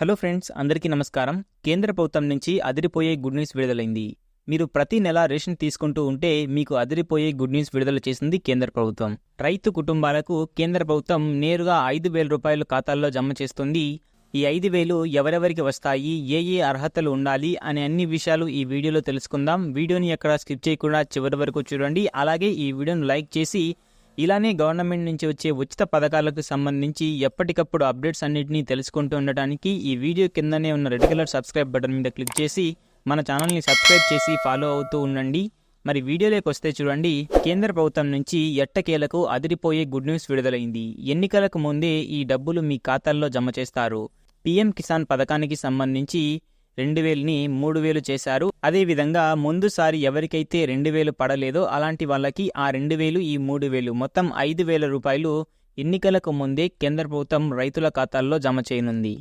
Hello friends అందరికీ నమస్కారం. కేంద్ర ప్రభుత్వం నుంచి అదిరిపోయే గుడ్ న్యూస్ విడుదలైంది. మీరు ప్రతి నెల రేషన్ తీసుకుంటూ ఉంటే మీకు అదిరిపోయే గుడ్ న్యూస్ విడుదల చేసింది కేంద్ర ప్రభుత్వం. రైతు కుటుంబాలకు కేంద్ర ప్రభుత్వం నేరుగా ఐదు వేల రూపాయలు ఖాతాల్లో జమ చేస్తుంది. ఈ ఐదు వేలు ఎవరెవరికి వస్తాయి ఏ ఏ అర్హతలు ఉండాలి అనే అన్ని విషయాలు ఈ వీడియోలో తెలుసుకుందాం. వీడియోని ఎక్కడ స్కిప్ చేయకుండా చివరి వరకు చూడండి. అలాగే ఈ వీడియోను లైక్ చేసి ఇలానే గవర్నమెంట్ నుంచి వచ్చే ఉచిత పథకాలకు సంబంధించి ఎప్పటికప్పుడు అప్డేట్స్ అన్నింటినీ తెలుసుకుంటూ ఉండటానికి ఈ వీడియో కిందనే ఉన్న రెడ్ కలర్ సబ్స్క్రైబ్ బటన్ మీద క్లిక్ చేసి మన ఛానల్ని సబ్స్క్రైబ్ చేసి ఫాలో అవుతూ ఉండండి. మరి వీడియోలోకి వస్తే చూడండి కేంద్ర ప్రభుత్వం నుంచి ఎట్టకేలకు అదిరిపోయే గుడ్ న్యూస్ విడుదలైంది. ఎన్నికలకు ముందే ఈ డబ్బులు మీ ఖాతాల్లో జమ చేస్తారు. పీఎం కిసాన్ పథకానికి సంబంధించి రెండు వేలని మూడు వేలు చేశారు అదేవిధంగా ముందుసారి ఎవరికైతే రెండు వేలు పడలేదో అలాంటి వాళ్ళకి ఆ రెండు వేలు ఈ మూడు వేలు మొత్తం ఐదు వేల రూపాయలు ఎన్నికలకు ముందే కేంద్ర ప్రభుత్వం రైతుల ఖాతాల్లో జమ చేయనుంది.